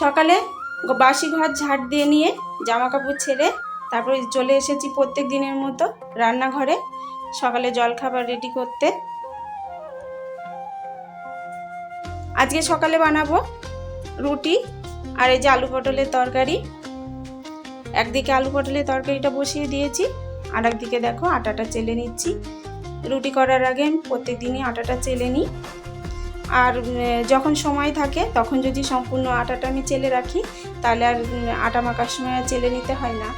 সকালে বাসি ঘর ঝাড় দিয়ে নিয়ে জামা কাপড় ছেড়ে তারপরে চলে এসেছি প্রত্যেক দিনের মতো রান্নাঘরে। সকালে জলখাবার রেডি করতে। আজকে সকালে বানাবো রুটি আর এই যে আলু পটলের তরকারি। একদিকে আলু পটলের তরকারিটা বসিয়ে দিয়েছি আর একদিকে দেখো আটাটা চেলে নিচ্ছি। রুটি করার আগে প্রত্যেক দিনই আটাটা চেলে নিই। আর যখন সময় থাকে, তখন যদি সম্পূর্ণ আটাটা আমি চেলে রাখি, তাহলে আর আটা মাখার সময় আর চেলে নিতে হয় না।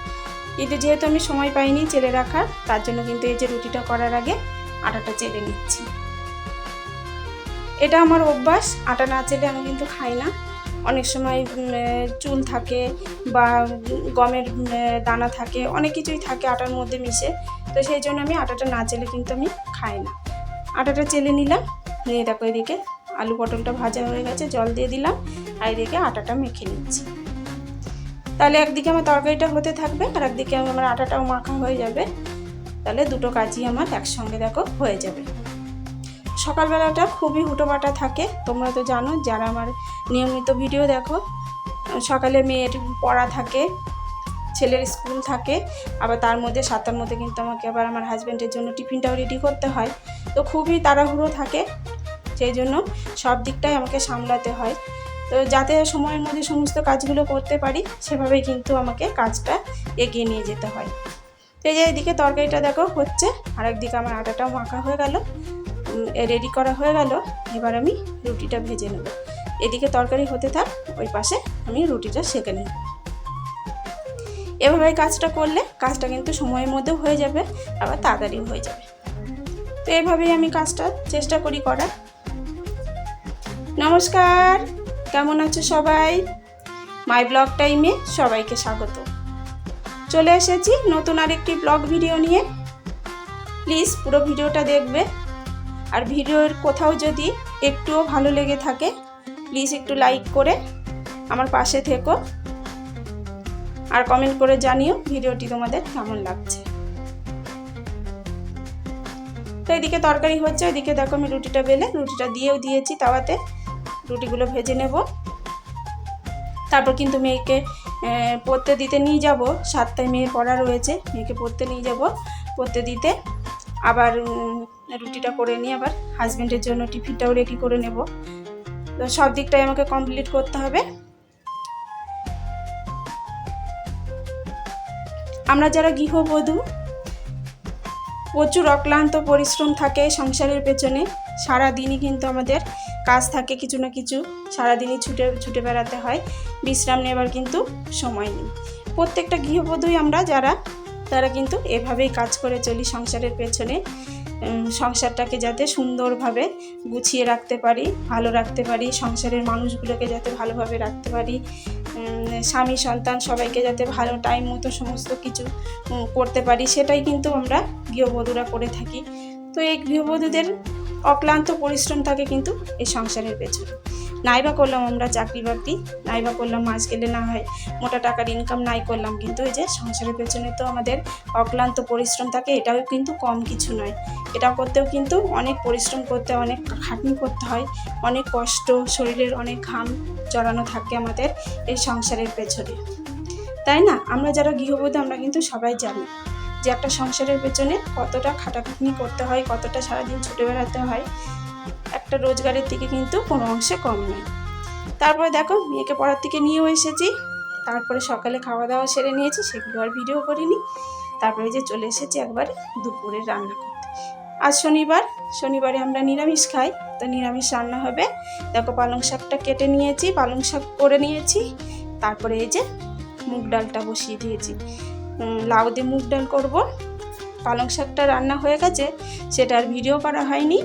কিন্তু যেহেতু আমি সময় পাইনি চেলে রাখার, তার জন্য কিন্তু এই যে রুটিটা করার আগে আটাটা চেলে নিচ্ছি। এটা আমার অভ্যাস, আটা না চেলে আমি কিন্তু খাই না। অনেক সময় চুল থাকে বা গমের দানা থাকে, অনেক কিছুই থাকে আটার মধ্যে মিশে, তো সেই জন্য আমি আটাটা না চেলে কিন্তু আমি খাই না। আটাটা চেলে নিলাম, নিয়ে দেখো এদিকে আলু পটলটা ভাজা হয়ে গেছে, জল দিয়ে দিলাম, আর এদিকে আটাটা মেখে নিচ্ছি। তাহলে একদিকে আমার তরকারিটা হতে থাকবে, আর একদিকে আমার আটাটাও মাখা হয়ে যাবে। তাহলে দুটো কাজই আমার একসঙ্গে দেখো হয়ে যাবে। সকালবেলাটা খুবই হুটোপাটা থাকে, তোমরা তো জানো, যারা আমার নিয়মিত ভিডিও দেখো, সকালে মেয়ের পড়া থাকে, ছেলের স্কুল থাকে, আবার তার মধ্যে সাতটার মধ্যে কিন্তু আমাকে আবার আমার হাজব্যান্ডের জন্য টিফিনটাও রেডি করতে হয়। তো খুবই তাড়াহুড়ো থাকে সেই জন্য সব দিকটাই আমাকে সামলাতে হয়। তো যাতে সময়ের মধ্যে সমস্ত কাজগুলো করতে পারি, সেভাবেই কিন্তু আমাকে কাজটা এগিয়ে নিয়ে যেতে হয়। তো এই যে এদিকে তরকারিটা দেখো হচ্ছে আর একদিকে আমার আটাটাও মাখা হয়ে গেল রেডি করা হয়ে গেল, এবার আমি রুটিটা ভেজে নেব। এদিকে তরকারি হতে থাক, ওই পাশে আমি রুটিটা সেঁকে নেব। এভাবে কাজটা করলে কাজটা কিন্তু সময়ের মধ্যেও হয়ে যাবে, আবার তাড়াতাড়িও হয়ে যাবে। তো এভাবেই আমি কাজটা চেষ্টা করি করার। নমস্কার, কেমন আছো সবাই? মাই ব্লগ টাইমে সবাইকে স্বাগত। চলে এসেছি নতুন আরেকটি ব্লগ ভিডিও নিয়ে। প্লিজ পুরো ভিডিওটা দেখবে। আর ভিডিওর কোথাও যদি একটুও ভালো লেগে থাকে প্লিজ একটু লাইক করে আমার পাশে থেকো। আর কমেন্ট করে জানিও ভিডিওটি তোমাদের কেমন লাগছে। তো এদিকে তরকারি হচ্ছে, ওইদিকে দেখো আমি রুটিটা বেলে, রুটিটা দিয়েও দিয়েছি তাওয়াতে। রুটিগুলো ভেজে নেব। তারপর কিন্তু মেয়েকে পড়তে দিতে নিয়ে যাব। সাতটায় মেয়ে পড়া রয়েছে, মেয়েকে পড়তে নিয়ে যাব। পড়তে দিতে আবার রুটিটা করে নিয়ে আবার হাজব্যান্ডের জন্য টিফিনটাও রেডি করে নেব। তো সব দিকটাই আমাকে কমপ্লিট করতে হবে। আমরা যারা গৃহবধূ প্রচুর অক্লান্ত পরিশ্রম থাকে সংসারের পেছনে। সারা দিনই কিন্তু আমাদের কাজ থাকে কিছু না কিছু। সারাদিনই ছুটে ছুটে বেড়াতে হয়। বিশ্রাম নেবার কিন্তু সময় নেই। প্রত্যেকটা গৃহবধূই আমরা যারা, তারা কিন্তু এভাবেই কাজ করে চলি সংসারের পেছনে। সংসারটাকে যাতে সুন্দরভাবে গুছিয়ে রাখতে পারি, ভালো রাখতে পারি, সংসারের মানুষগুলোকে যাতে ভালোভাবে রাখতে পারি। স্বামী, সন্তান সবাইকে যাতে ভালো টাইম মতো সমস্ত কিছু করতে পারি, সেটাই কিন্তু আমরা গৃহবধূরা করে থাকি। তো এই গৃহবধূদের অক্লান্ত পরিশ্রম থাকে কিন্তু এই সংসারের পেছনে। নাইবা করলাম আমরা চাকরি বাকরি নাইবা করলাম মাস গেলে না হয় মোটা টাকার ইনকাম নাই করলাম। কিন্তু এই যে সংসারের পেছনে তো আমাদের অক্লান্ত পরিশ্রম থাকে, এটাও কিন্তু কম কিছু নয়। এটা করতেও কিন্তু অনেক পরিশ্রম করতে, অনেক খাটনি করতে হয়, অনেক কষ্ট, শরীরের অনেক ঘাম জড়ানো থাকে আমাদের এই সংসারের পেছনে। তাই না? আমরা যারা গৃহবধূ, আমরা কিন্তু সবাই জানি যে একটা সংসারের পেছনে কতটা খাটাখাটনি করতে হয়, কতটা সারাদিন ছুটে বেড়াতে হয় একটা রোজগারের থেকে কিন্তু কোনো অংশে কম নয় তারপরে দেখো, মেয়েকে পড়ার থেকে নিয়েও এসেছি। তারপরে সকালে খাওয়া দাওয়া সেরে নিয়েছি, সেগুলো আর ভিডিও করিনি। তারপরে যে চলে এসেছি একবার দুপুরে রান্না করতে। আজ শনিবার, শনিবারে আমরা নিরামিষ খাই, তো নিরামিষ রান্না হবে। দেখো, পালং শাকটা কেটে নিয়েছি, পালং শাক করে নিয়েছি। তারপরে এই যে মুগ ডালটা বসিয়ে দিয়েছি। লাউ দিয়ে মুগ ডাল করব। পালং শাকটা রান্না হয়ে গেছে, সেটা আর ভিডিও করা হয়নি।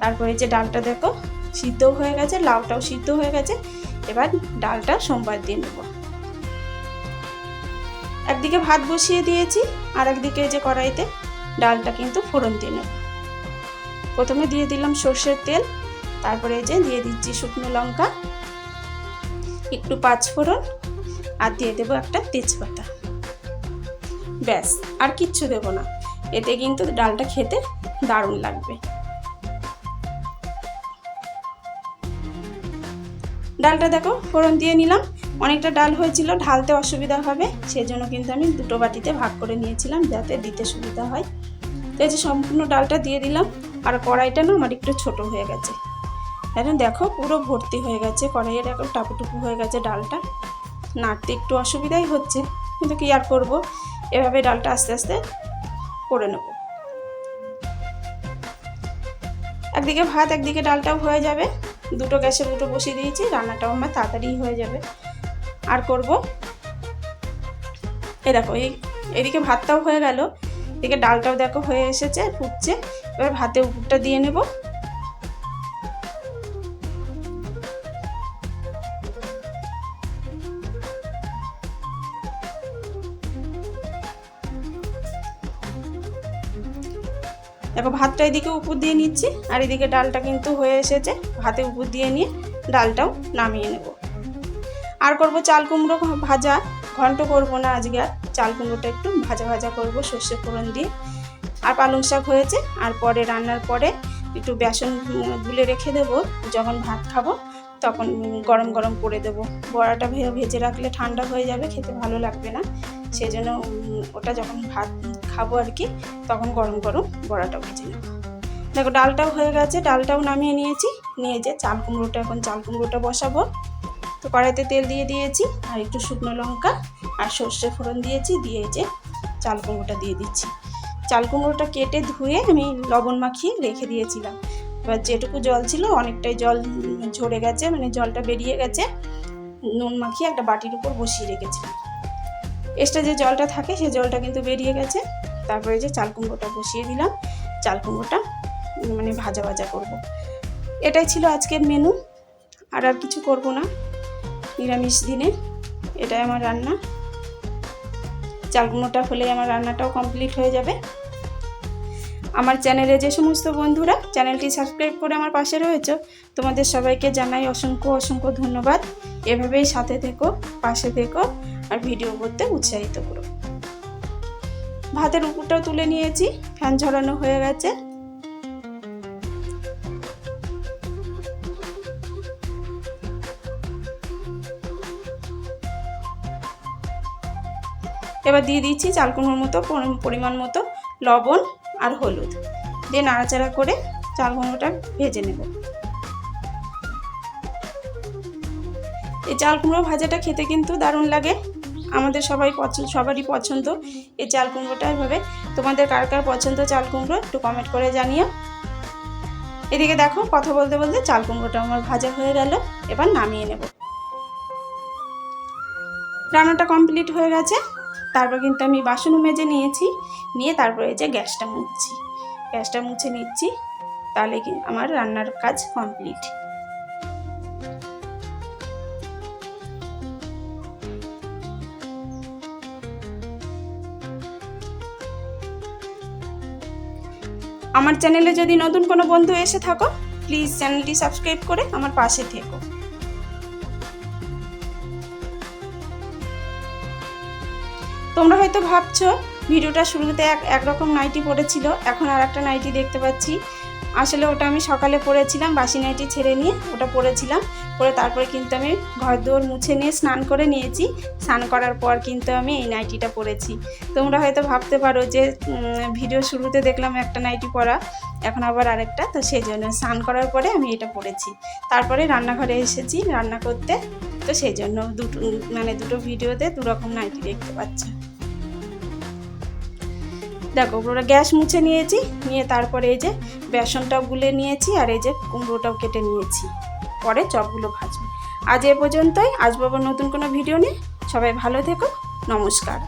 তারপরে যে ডালটা দেখো সিদ্ধ হয়ে গেছে, লাউটাও সিদ্ধ হয়ে গেছে। এবার ডালটা সোমবার দিয়ে নেব। একদিকে ভাত বসিয়ে দিয়েছি, আর একদিকে যে কড়াইতে ডালটা কিন্তু ফোড়ন দিয়ে নেব। প্রথমে দিয়ে দিলাম সর্ষের তেল, তারপরে যে দিয়ে দিচ্ছি শুকনো লঙ্কা, একটু পাঁচ ফোড়ন, আর দিয়ে দেবো একটা তেজপাতা। ব্যাস, আর কিচ্ছু দেবো না। এতে কিন্তু ডালটা খেতে দারুণ লাগবে। ডালটা দেখো, ফোড়ন দিয়ে নিলাম। অনেকটা ডাল হয়েছিল, ঢালতে অসুবিধা হবে সেই জন্য কিন্তু আমি দুটো বাটিতে ভাগ করে নিয়েছিলাম যাতে দিতে সুবিধা হয়। তো এই যে সম্পূর্ণ ডালটা দিয়ে দিলাম, আর কড়াইটা না আমার একটু ছোট হয়ে গেছে। এখন দেখো, পুরো ভর্তি হয়ে গেছে, কড়াইয়ের এখন টাপুটুকু হয়ে গেছে ডালটা। নাড়তে একটু অসুবিধাই হচ্ছে, কিন্তু কি আর করব? এভাবে ডালটা আস্তে আস্তে করে নেব। একদিকে ভাত, একদিকে ডালটাও হয়ে যাবে। দুটো গ্যাসে দুটো বসিয়ে দিয়েছি, রান্নাটাও আমার তাড়াতাড়ি হয়ে যাবে। আর করব? এই দেখো, এই এদিকে ভাতটাও হয়ে গেল। এদিকে ডালটাও দেখো হয়ে এসেছে, ফুটছে। এবার ভাতে উপরটা দিয়ে নেব। দেখো ভাতটা এদিকে উপর দিয়ে নিচ্ছি, আর এদিকে ডালটা কিন্তু হয়ে এসেছে। ভাতে উপর দিয়ে নিয়ে ডালটাও নামিয়ে নেব। আর করব চাল কুমড়ো ভাজা। ঘন্ট করব না আজকে আর। চাল কুমড়োটা একটু ভাজা ভাজা করব, সর্ষে ফোড়ন দিয়ে। আর পালং শাক হয়েছে, আর পরে রান্নার পরে একটু বেসন গুলে রেখে দেবো। যখন ভাত খাব তখন গরম গরম করে দেবো। বড়াটা ভেজে রাখলে ঠান্ডা হয়ে যাবে, খেতে ভালো লাগবে না। সেই জন্য ওটা যখন ভাত খাব আর কি, তখন গরম গরম বড়াটাও ভেজে নেব। দেখো, ডালটাও হয়ে গেছে, ডালটাও নামিয়ে নিয়েছি। নিয়ে যে চাল কুমড়োটা, এখন চাল কুমড়োটা বসাবো। তো কড়াইতে তেল দিয়ে দিয়েছি, আর একটু শুকনো লঙ্কা আর সর্ষে ফোড়ন দিয়েছি, দিয়ে যে চাল কুমড়োটা দিয়ে দিচ্ছি। চাল কুমড়োটা কেটে ধুয়ে আমি লবণ মাখিয়ে রেখে দিয়েছিলাম। এবার যেটুকু জল ছিল, অনেকটাই জল ঝরে গেছে মানে জলটা বেরিয়ে গেছে, নুন মাখিয়ে একটা বাটির উপর বসিয়ে রেখেছিলাম। এক্সট্রা যে জলটা থাকে, সে জলটা কিন্তু বেরিয়ে গেছে। তারপরে যে চাল কুমড়োটা বসিয়ে দিলাম, চাল কুমড়োটা মানে ভাজা ভাজা করব। এটাই ছিল আজকের মেনু আর আর কিছু করব না। নিরামিষ দিনে এটাই আমার রান্না। চাল কুমড়োটা হলে আমার রান্নাটাও কমপ্লিট হয়ে যাবে। আমার চ্যানেলে যে সমস্ত বন্ধুরা চ্যানেলটি সাবস্ক্রাইব করে আমার পাশে রয়েছে, তোমাদের সবাইকে জানাই অসংখ্য অসংখ্য ধন্যবাদ। এভাবেই সাথে থেকো, পাশে থেকো, আর ভিডিও করতে উৎসাহিত করো। ভাতের উপরটাও তুলে নিয়েছি। ফ্যান ঝরানো হয়ে গেছে। এবার দিয়ে দিচ্ছি চাল কুমড়োর মতো পরিমাণ মতো লবণ আর হলুদ। দিয়ে নাড়াচাড়া করে চাল কুমড়োটা ভেজে নেব। এই চাল কুমড়ো ভাজাটা খেতে কিন্তু দারুণ লাগে। আমাদের সবাই পছন্দ সবারই পছন্দ এই চাল কুমড়োটা এভাবে। তোমাদের কার কার পছন্দ চাল কুমড়ো একটু কমেন্ট করে জানিও। এদিকে দেখো, কথা বলতে বলতে চাল কুমড়োটা আমার ভাজা হয়ে গেল, এবার নামিয়ে নেব। রান্নাটা কমপ্লিট হয়ে গেছে, তারপর কিন্তু আমি বাসনও মেজে নিয়েছি, নিয়ে তারপরে এই যে গ্যাসটা মুছছি। গ্যাসটা মুছে নিচ্ছি, তাহলে আমার রান্নার কাজ কমপ্লিট আমার চ্যানেলে যদি নতুন কোনো বন্ধু এসে থাকো প্লিজ চ্যানেলটি সাবস্ক্রাইব করে আমার পাশে থেকো। তোমরা হয়তো ভাবছ, ভিডিওটা শুরুতে এক, একরকম নাইটি পড়েছিল, এখন আর একটা নাইটি দেখতে পাচ্ছি। আসলে ওটা আমি সকালে পরেছিলাম বাসি নাইটি ছেড়ে নিয়ে ওটা পরেছিলাম পরে তারপরে কিন্তু আমি ঘর দুয়ার মুছে নিয়ে স্নান করে নিয়েছি। স্নান করার পর কিন্তু আমি এই নাইটিটা পরেছি। তোমরা হয়তো ভাবতে পারো যে ভিডিও শুরুতে দেখলাম একটা নাইটি পরা, এখন আবার আরেকটা। তো সেই জন্য স্নান করার পরে আমি এটা পরেছি। তারপরে রান্নাঘরে এসেছি, রান্না করতে। তো সেই জন্য দুটো মানে দুটো ভিডিওতে দু রকম নাইটি দেখতে পাচ্ছ। দেখো ওরা গ্যাস মুছে নিয়েছি, নিয়ে তারপরে এই যে বেসনটাও গুলে নিয়েছি আর এই যে কুমড়োটাও কেটে নিয়েছি। পরে চপগুলো ভাজবো। আজ এ পর্যন্তই আজ বাবার নতুন কোনো ভিডিও নিয়ে। সবাই ভালো থেকো, নমস্কার।